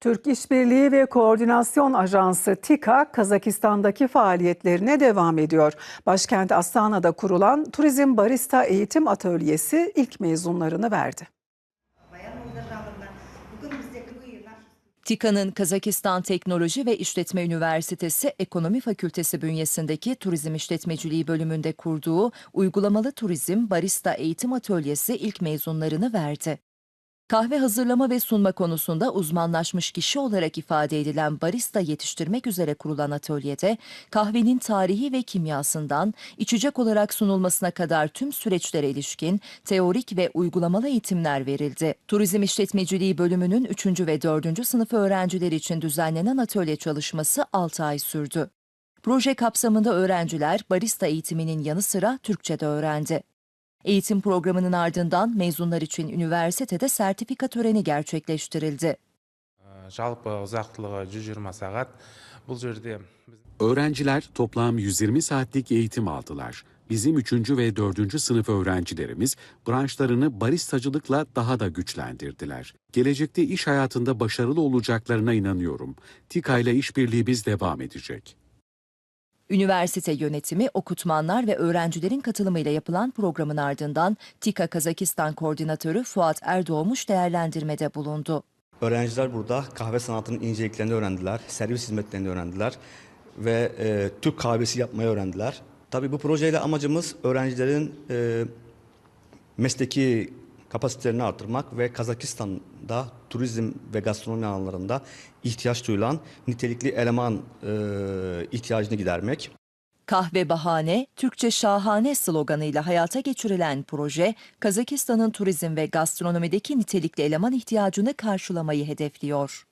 Türk İşbirliği ve Koordinasyon Ajansı TİKA, Kazakistan'daki faaliyetlerine devam ediyor. Başkent Astana'da kurulan Turizm Barista Eğitim Atölyesi ilk mezunlarını verdi. TİKA'nın Kazakistan Teknoloji ve İşletme Üniversitesi Ekonomi Fakültesi bünyesindeki Turizm İşletmeciliği bölümünde kurduğu uygulamalı turizm barista eğitim atölyesi ilk mezunlarını verdi. Kahve hazırlama ve sunma konusunda uzmanlaşmış kişi olarak ifade edilen barista yetiştirmek üzere kurulan atölyede kahvenin tarihi ve kimyasından içecek olarak sunulmasına kadar tüm süreçlere ilişkin teorik ve uygulamalı eğitimler verildi. Turizm İşletmeciliği bölümünün 3. ve 4. sınıf öğrencileri için düzenlenen atölye çalışması 6 ay sürdü. Proje kapsamında öğrenciler barista eğitiminin yanı sıra Türkçe de öğrendi. Eğitim programının ardından mezunlar için üniversitede sertifika töreni gerçekleştirildi. жалпы ұзақтылығы 120 сағат бұл жерде біз Öğrenciler toplam 120 saatlik eğitim aldılar. Bizim 3. ve 4. sınıf öğrencilerimiz branşlarını baristacılıkla daha da güçlendirdiler. Gelecekte iş hayatında başarılı olacaklarına inanıyorum. TİKA ile işbirliğimiz devam edecek. Üniversite yönetimi, okutmanlar ve öğrencilerin katılımıyla yapılan programın ardından TİKA Kazakistan Koordinatörü Fuat Erdoğmuş değerlendirmede bulundu. Öğrenciler burada kahve sanatının inceliklerini öğrendiler, servis hizmetlerini öğrendiler ve e, Türk kahvesi yapmayı öğrendiler. Tabii bu projeyle amacımız öğrencilerin e, mesleki kapasitelerini artırmak ve Kazakistan'da turizm ve gastronomi alanlarında ihtiyaç duyulan nitelikli eleman e, ihtiyacını gidermek. Kahve bahane, Türkçe şahane sloganıyla hayata geçirilen proje, Kazakistan'ın turizm ve gastronomideki nitelikli eleman ihtiyacını karşılamayı hedefliyor.